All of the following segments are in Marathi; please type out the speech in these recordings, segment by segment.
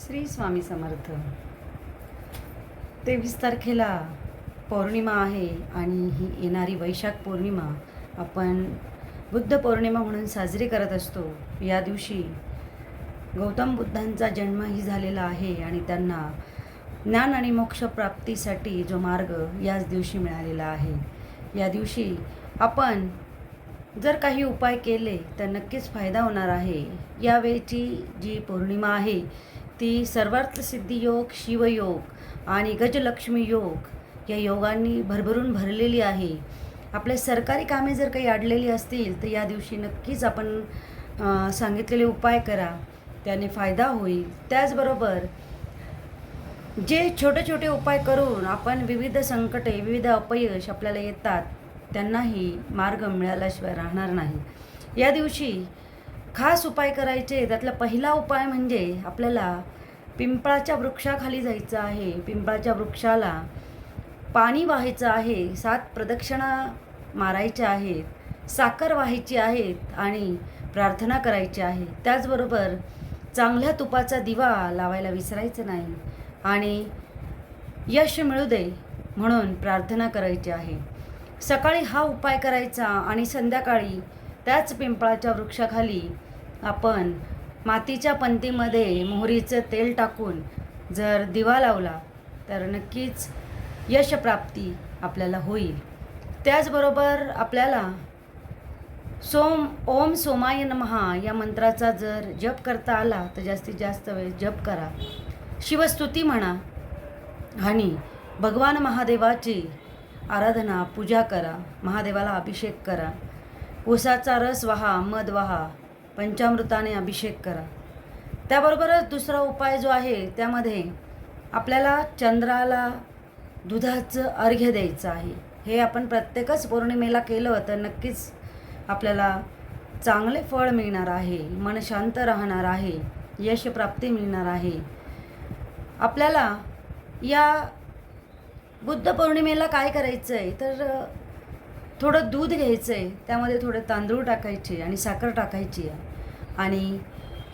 श्री स्वामी समर्थ. तेवीस तारखेला पौर्णिमा आहे आणि ही येणारी वैशाख पौर्णिमा आपण बुद्ध पौर्णिमा म्हणून साजरी करत असतो. या दिवशी गौतम बुद्धांचा जन्मही झालेला आहे आणि त्यांना ज्ञान आणि मोक्ष प्राप्तीसाठी जो मार्ग याच दिवशी मिळालेला आहे. या दिवशी आपण जर काही उपाय केले तर नक्कीच फायदा होणार आहे. यावेळची जी पौर्णिमा आहे ती सर्वार्थ सिद्धी योग शिवयोग आणि गजलक्ष्मी योग या योगांनी भरभरून भरलेली आहे. आपले सरकारी कामे जर काही अडलेली असतील तर या दिवशी नक्कीच आपण सांगितलेले उपाय करा. त्याने फायदा होईल. त्याचबरोबर जे छोटे छोटे उपाय करून आपण विविध संकटे विविध अपयश आपल्याला येतात त्यांनाही मार्ग मिळाल्याशिवाय राहणार नाही. या दिवशी खास उपाय करायचे. त्यातला पहिला उपाय म्हणजे आपल्याला पिंपळाच्या वृक्षाखाली जायचं आहे. पिंपळाच्या वृक्षाला पाणी वाहायचं आहे. सात प्रदक्षिणा मारायच्या आहेत. साखर व्हायची आहेत आणि प्रार्थना करायची आहे. त्याचबरोबर चांगल्या तुपाचा दिवा लावायला विसरायचं नाही आणि यश मिळू दे म्हणून प्रार्थना करायची आहे. सकाळी हा उपाय करायचा आणि संध्याकाळी त्याच पिंपळाच्या वृक्षाखाली आपण मातीच्या पंतीमध्ये मोहरीचं तेल टाकून जर दिवा लावला तर नक्कीच यशप्राप्ती आपल्याला होईल. त्याचबरोबर आपल्याला सोम ओम सोमाय नमहा या मंत्राचा जर जप करता आला तर जास्तीत जास्त वेळ जप करा. शिवस्तुती म्हणा आणि भगवान महादेवाची आराधना पूजा करा. महादेवाला अभिषेक करा. उसाचा रस वहा मध वहा. पंचामृताने अभिषेक करा. त्याबरोबरच दुसरा उपाय जो आहे त्यामध्ये आपल्याला चंद्राला दुधाचं अर्घ्य द्यायचं आहे. हे आपण प्रत्येकच पौर्णिमेला केलं तर नक्कीच आपल्याला चांगले फळ मिळणार आहे मन शांत राहणार आहे यशप्राप्ती मिळणार आहे. आपल्याला या बुद्ध पौर्णिमेला काय करायचं आहे तर थोडं दूध घ्यायचं आहे त्यामध्ये थोडे तांदूळ टाकायचे आणि साखर टाकायची आहे. आणि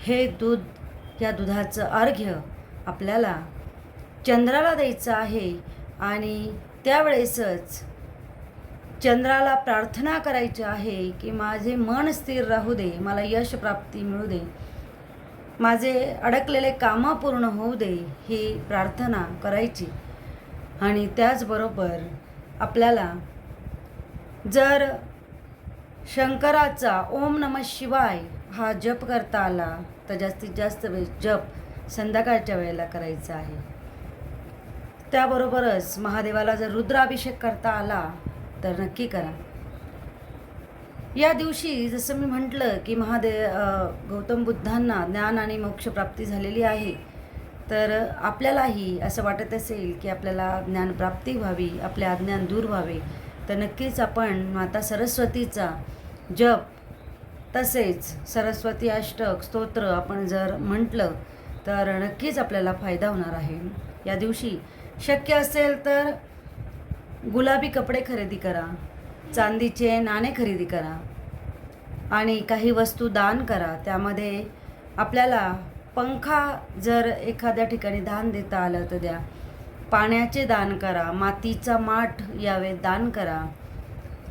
हे दूध या दुधाचं अर्घ्य आपल्याला चंद्राला द्यायचं आहे आणि त्यावेळेसच चंद्राला प्रार्थना करायची आहे की माझे मन स्थिर राहू दे मला यश प्राप्ती मिळू दे माझे अडकलेले कामं पूर्ण होऊ दे ही प्रार्थना करायची. आणि त्याचबरोबर आपल्याला जर शंकराचा ओम नम शिवाय हा जप करता आला तर जास्तीत जास्त वेळ जप संध्याकाळच्या वेळेला करायचा आहे. त्याबरोबरच महादेवाला जर रुद्राभिषेक करता आला तर नक्की करा. या दिवशी जसं मी म्हटलं की महादेव गौतम बुद्धांना ज्ञान आणि मोक्षप्राप्ती झालेली आहे तर आपल्यालाही असं वाटत असेल की आपल्याला ज्ञानप्राप्ती व्हावी आपले अज्ञान दूर व्हावे. तर नक्कीच आपण माता सरस्वतीचा जप तसेच सरस्वती अष्टक स्तोत्र आपण जर म्हटलं तर नक्कीच आपल्याला फायदा होणार आहे. या दिवशी शक्य असेल तर गुलाबी कपडे खरेदी करा चांदीचे नाणे खरेदी करा आणि काही वस्तू दान करा. त्यामध्ये आपल्याला पंखा जर एखाद्या ठिकाणी दान देता आलं तर द्या. पाण्याचे दान करा मातीचा माठ यावे दान करा.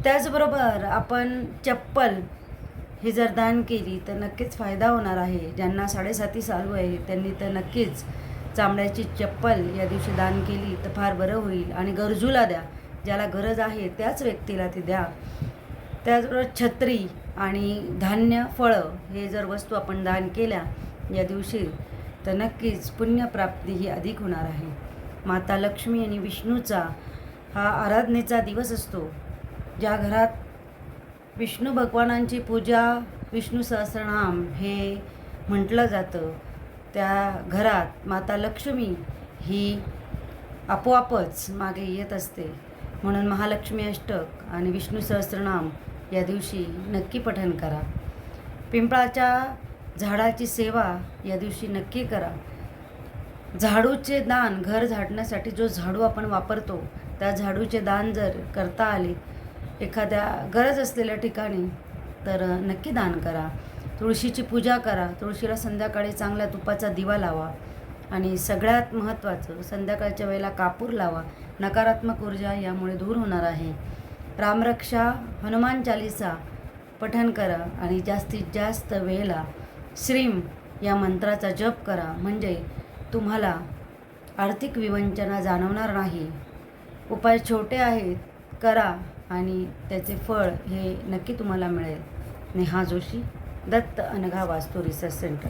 त्याचबरोबर आपण चप्पल ही जर दान केली तर नक्कीच फायदा होणार आहे. ज्यांना साडेसाती चालू आहे त्यांनी तर नक्कीच चामड्याची चप्पल या दिवशी दान केली तर फार बरं होईल. आणि गरजूला द्या. ज्याला गरज आहे त्याच व्यक्तीला ती द्या. त्याचबरोबर छत्री आणि धान्य फळं हे जर वस्तू आपण दान केल्या या दिवशी तर नक्कीच पुण्यप्राप्ती ही अधिक होणार आहे. माता लक्ष्मी आणि विष्णूचा हा आराधनेचा दिवस असतो ज्या घरात विष्णू भगवानांची पूजा विष्णू सहस्रनाम हे म्हटलं जातं त्या घरात माता लक्ष्मी ही आपोआपच मागे येत असते. म्हणून महालक्ष्मी अष्टक आणि विष्णू सहस्रनाम या दिवशी नक्की पठन करा. पिंपळाच्या झाडाची सेवा या दिवशी नक्की करा. झाडूचे दान घर झाडण्यासाठी जो झाडू आपण वापरतो त्या झाडूचे दान जर करता आले एखाद्या गरज असलेल्या ठिकाणी तर नक्की दान करा. तुळशीची पूजा करा. तुळशीला संध्याकाळी चांगल्या तुपाचा दिवा लावा आणि सगळ्यात महत्त्वाचं संध्याकाळच्या वेळेला कापूर लावा. नकारात्मक ऊर्जा यामुळे दूर होणार आहे. रामरक्षा हनुमान चालिसा पठण करा आणि जास्तीत जास्त वेळेला श्रीम या मंत्राचा जप करा. म्हणजे तुम्हाला आर्थिक विवंचना जाणवणार नाही. उपाय छोटे आहेत करा आणि त्याचे फळ हे नक्की तुम्हाला मिळेल. नेहा जोशी दत्त अनघा वास्तू रिसर्च सेंटर.